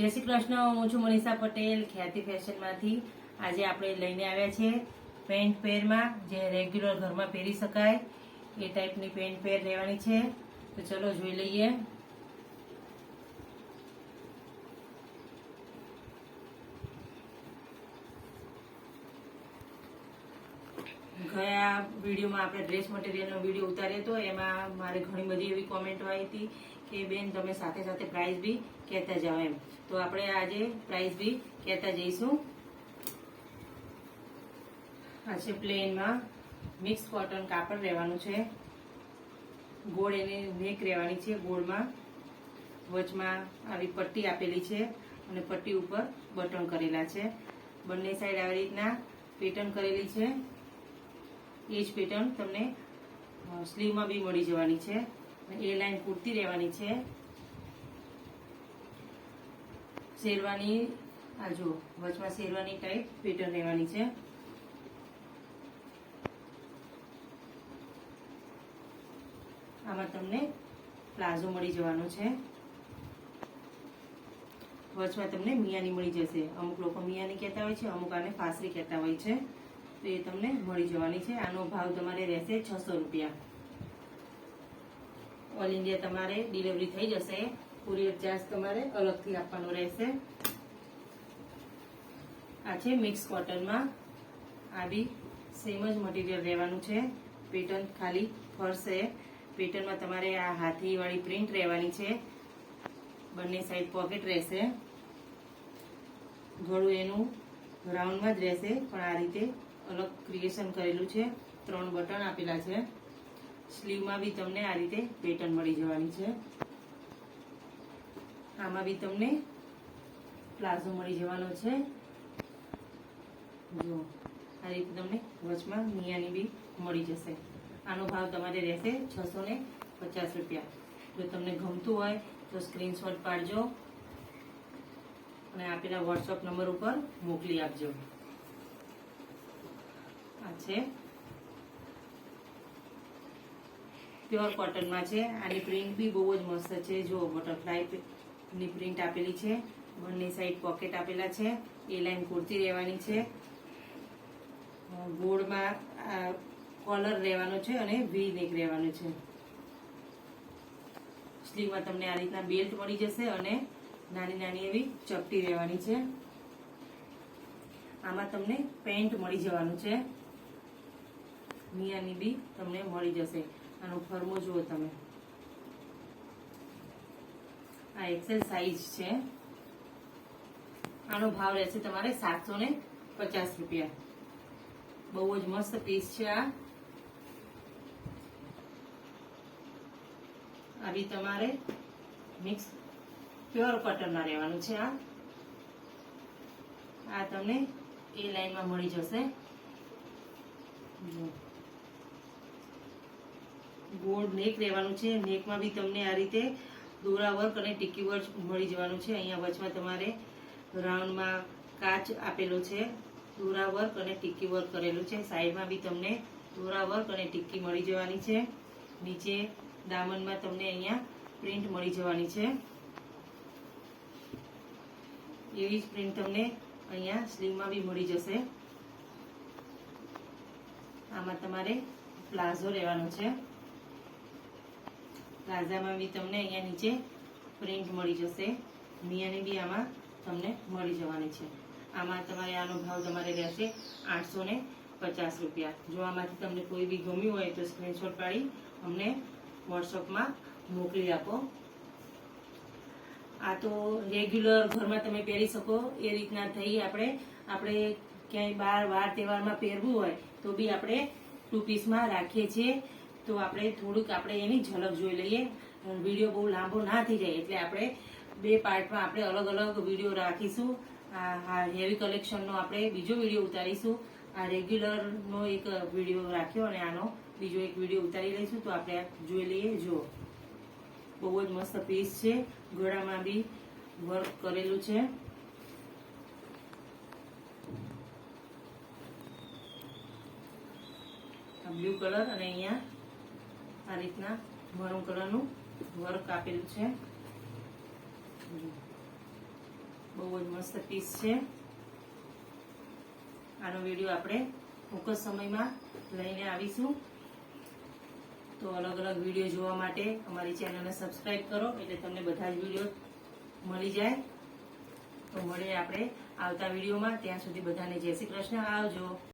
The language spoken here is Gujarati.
જય શ્રી કૃષ્ણ, હું છું મનીષા પટેલ, ખ્યાતિ ફેશનમાંથી. આજે આપણે લઈને આવ્યા છે પેન્ટ પેરમાં જે રેગ્યુલર ઘરમાં પહેરી શકાય. એ ટાઈપની પેન્ટ પેર લેવાની છે. તો ચલો જોઈ લઈએ. ગયા વિડીયોમાં આપણે ડ્રેસ મટીરિયલનો વીડિયો ઉતાર્યો હતો. એમાં મારે ઘણી બધી એવી કોમેન્ટો આવી હતી કે બેન, તમે સાથે સાથે પ્રાઇસ બી કહેતા જાઓ એમ. તો આપણે આજે પ્રાઇસ બી કહેતા જઈશું. આ છે પ્લેનમાં મિક્સ કોટન કાપડ રહેવાનું છે. ગોળ એની નેક રહેવાની છે ગોળમાં. વચમાં આવી પટ્ટી આપેલી છે અને પટ્ટી ઉપર બટન કરેલા છે. બંને સાઈડ આવી રીતના પેટર્ન કરેલી છે. એ જ પેટર્ન તમને સ્લીવમાં બી મળી જવાની છે. અને એ લાઈન કુર્તી રહેવાની છે. શેરવાની, આ જો, વચમાં શેરવાની ટાઈપ પેટર્ન રહેવાની છે. આમાં તમને પ્લાઝો મળી જવાનો છે. વચમાં તમને મિયાની મળી જશે. અમુક લોકો મિયાની કહેતા હોય છે, અમુક આને ફાસરી કહેતા હોય છે. તો એ તમને મળી જવાની છે. આનો ભાવ તમારે રહેશે છસો રૂપિયા. ઓલ ઇન્ડિયા તમારે ડિલિવરી થઈ જશે. કુરિયર ચાર્જ તમારે અલગથી આપવાનો રહેશે. આ છે મિક્સ કોટનમાં આવી સેમ જ મટીરિયલ રહેવાનું છે. પેટર્ન ખાલી ફરશે. પેટર્નમાં તમારે આ હાથીવાળી પ્રિન્ટ રહેવાની છે. બંને સાઈડ પોકેટ રહેશે. ગળું એનું રાઉન્ડમાં જ રહેશે. પણ આ રીતે અલગ ક્રિએશન કરેલું છે. ત્રણ બટન આપેલા છે. સ્લીવમાં બી તમને આ રીતે પેટર્ન મળી જવાની છે. આમાં બી તમને પ્લાઝો મળી જવાનો છે. જો, આ રીતે તમને વચમાં મિયાની બી મળી જશે. આનો ભાવ તમારે રહેશે છસો ને પચાસ રૂપિયા. જો તમને ગમતું હોય તો સ્ક્રીનશોટ પાડજો અને આપેલા વોટ્સઅપ નંબર ઉપર મોકલી આપજો. આ છે. પ્યોર કોટનમાં છે. આની પ્રિન્ટ બી બહુ જ મસ્ત છે. જો બટરફ્લાયની પ્રિન્ટ આપેલી છે. બંને સાઈડ પોકેટ આપેલા છે. એ લાઈન કુર્તી રહેવાની છે. ગોળમાં કોલર રહેવાનો છે અને વી નેક રહેવાનો છે. સ્લીવમાં તમને આ રીતના બેલ્ટ મળી જશે અને નાની નાની એવી ચપટી રહેવાની છે. આમાં તમને પેન્ટ મળી જવાનું છે. મિયાની બી તમને મળી જશે. આનો ફરમો જુઓ તમે. આ એક્સેલ સાઈઝ છે. આનો ભાવ રહેશે તમારે સાતસો ને પચાસ રૂપિયા. બહુ જ મસ્ત પીસ છે આ. આવી તમારે મિક્સ પ્યોર કોટનમાં રહેવાનું છે આ. આ તમને એ લાઈનમાં મળી જશે. ગોળ નેક રહેવાનું છે. નેકમાં બી તમને આ રીતે દોરા વર્ક અને ટીકી વર્ક મળી જવાનું છે. અહીંયા વચમાં તમારે રાઉન્ડમાં કાચ આપેલો છે. દોરા વર્ક અને ટીકી વર્ક કરેલું છે. સાઈડમાં બી તમને દોરા વર્ક અને ટીકી મળી જવાની છે. નીચે દામનમાં તમને અહીંયા પ્રિન્ટ મળી જવાની છે. એવી જ પ્રિન્ટ તમને અહીંયા સ્લીવમાં બી મળી જશે. આમાં તમારે પ્લાઝો રહેવાનો છે. પ્લાઝામાં બી તમને અહીંયા નીચે પ્રિન્ટ મળી જશે. મિયાની બી આમાં તમને મળી જવાની છે. આમાં તમારે આનો ભાવ તમારે રહેશે આઠસો ને પચાસ રૂપિયા. જો આમાંથી તમને કોઈ બી ગમ્યું હોય તો સ્ક્રીનશોટ પાડી અમને વોટ્સઅપમાં મોકલી આપો. આ તો રેગ્યુલર ઘરમાં તમે પહેરી શકો, એ રીતના થઈ આપણે આપણે ક્યાંય બાર વાર તહેવારમાં પહેરવું હોય તો બી આપણે ટુ પીસમાં રાખીએ છીએ. તો આપણે થોડુંક આપણે એની ઝલક જોઈ લઈએ. વીડિયો બહુ લાંબો ના થઈ જાય એટલે આપણે બે પાર્ટમાં આપણે અલગ અલગ વીડિયો રાખીશું. આ હેવી કલેક્શનનો આપણે બીજો વીડિયો ઉતારીશું. આ રેગ્યુલરનો એક વીડિયો રાખ્યો અને આનો બીજો એક વીડિયો ઉતારી લઈશું. તો આપણે જોઈ લઈએ જો બહુ જ મસ્ત પીસ છે. ગળામાં બી વર્ક કરેલું છે. બ્લુ કલર અને અહીંયા આ રીતના મરૂન કલરનું વર્ક આપેલું છે. બહુ જ મસ્ત પીસ છે. આનો વીડિયો આપણે ટૂંક સમયમાં લઈને આવીશું. તો અલગ અલગ વીડિયો જોવા માટે અમારી ચેનલને સબસ્ક્રાઇબ કરો, એટલે તમને બધા જ વીડિયો મળી જાય. તો મળીએ આપણે આવતા વિડીયોમાં ત્યાં સુધી બધાને જય શ્રી કૃષ્ણ. આવજો.